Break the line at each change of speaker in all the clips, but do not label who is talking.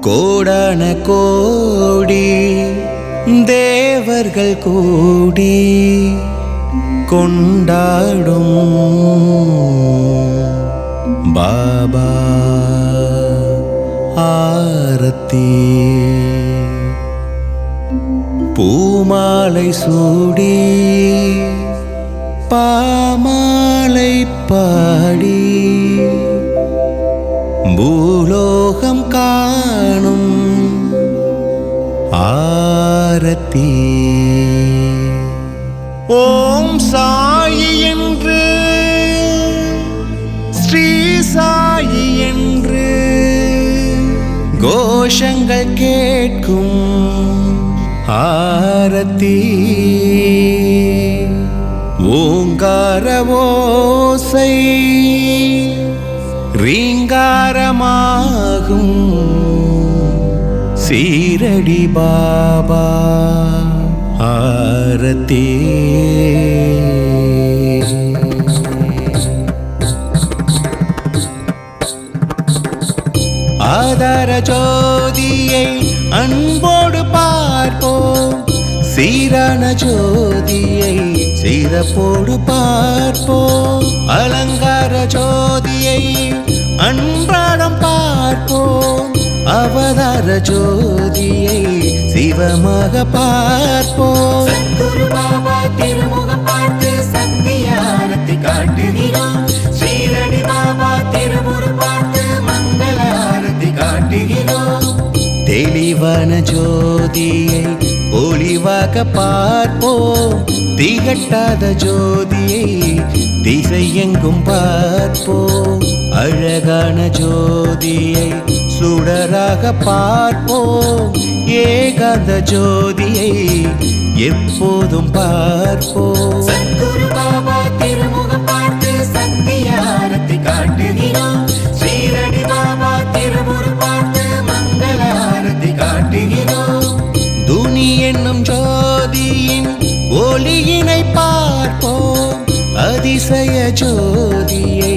கோடான கோடி தேவர்கள் கூடி கொண்டாடும். பாபா ஆரத்தி. பூமாலை சூடி பாமாலை பாடி. ஆரத்தி ஓம் சாயி என்று ஸ்ரீ சாயி என்று கோஷங்கள் கேட்கும் ஆரத்தி. ஓங்காரவோசை ரீங்காரமாகும் சீரடி பாபா ஆரத்தி. ஆதார ஜோதியை அன்போடு பார்ப்போம். சீரான ஜோதியை சிறப்போடு பார்ப்போம். அலங்கார ஜோதியை அன்றாடம் பார்ப்போம். அவதார ஜோதியை சிவமாக பார்ப்போம்.
காட்டுகிறோம். ஸ்ரீரடி பாபா திருமுரு பார்த்து மங்கள ஆரத்தி காட்டுகிறோம்.
தெளிவான ஜோதியை ஒளிவாக பார்ப்போம். திகட்டாத ஜோதியை திசை எங்கும் பார்ப்போம். அழகான ஜோதியை சுடராக பார்ப்போம். ஏகாந்த ஜோதியை எப்போதும் பார்ப்போம்.
சத்குரு பாபா திருமுகம் பார்த்து சத்தியாரத்தை காட்டுகிறோம் ஸ்ரீரடி பாபா திருமுரு பார்த்து மங்கள
என்னும் ஜோதியின் ஒளியினை பார்ப்போம். அதிசய ஜோதியை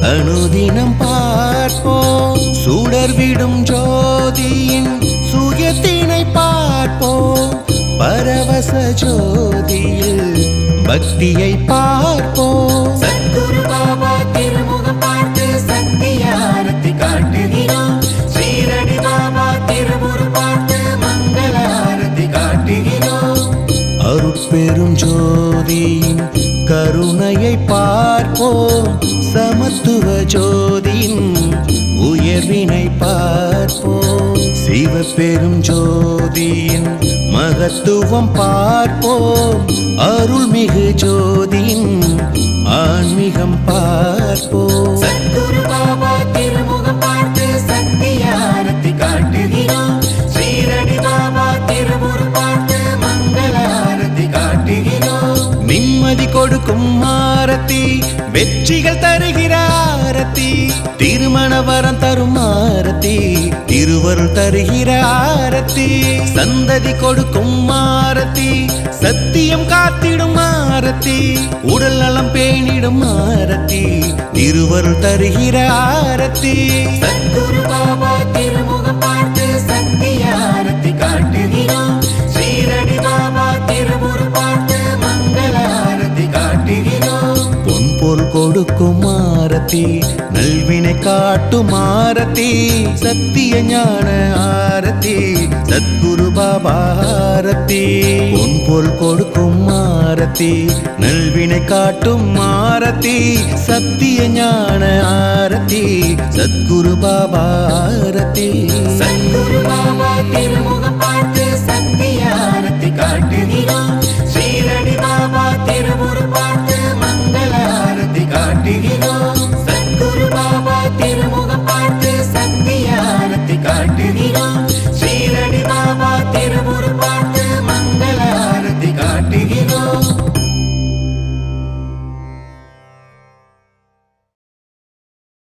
அனுதினம் பார்ப்போம். சுடர்விடும் ஜோதியின் சுயத்தினை பார்ப்போம். பரவச ஜோதியில் பக்தியை பார்ப்போம்.
சத்குரு பாபா திருமுகம் பார்த்து சத்தியாரத்தை காட்டுகிறோம். ஸ்ரீரடி பாபா திருமுரு பார்த்து மங்கள ஆரத்தி காட்டுகிறோம்.
அருட்பெரும் ஜோதியின் கருணையை பார்ப்போம். சமத்துவ ஜோதியின் உயர்வினை பார்ப்போம். சிவபெரும் ஜோதியின் மகத்துவம் பார்ப்போம். அருள்மிகு ஜோதியின் ஆன்மீகம் பார்ப்போம். நிம்மதி ஆரத்தி வெற்றிகள் தருகிற ஆரத்தி திருமண வரம் தரும் ஆரத்தி திருவருள் தருகிற ஆரத்தி சந்ததி கொடுக்கும் ஆரத்தி சத்தியம் காத்திடும் ஆரத்தி உடல் நலம் பேணிடும் ஆரத்தி திருவருள் தருகிற ஆரத்தி.
சத்குரு பாபா ஆரத்தி
நல்வினை காட்டும் ஆரத்தி சத்திய ஞான ஆரத்தி. சத்குரு பாபா ஆரத்தி. பொன் பொருள் கொடுக்கும் ஆரத்தி நல்வினை காட்டும் ஆரத்தி சத்திய ஞான ஆரத்தி. சத்குரு பாபா ஆரத்தி.
சத்குரு பாபா திருமுகம்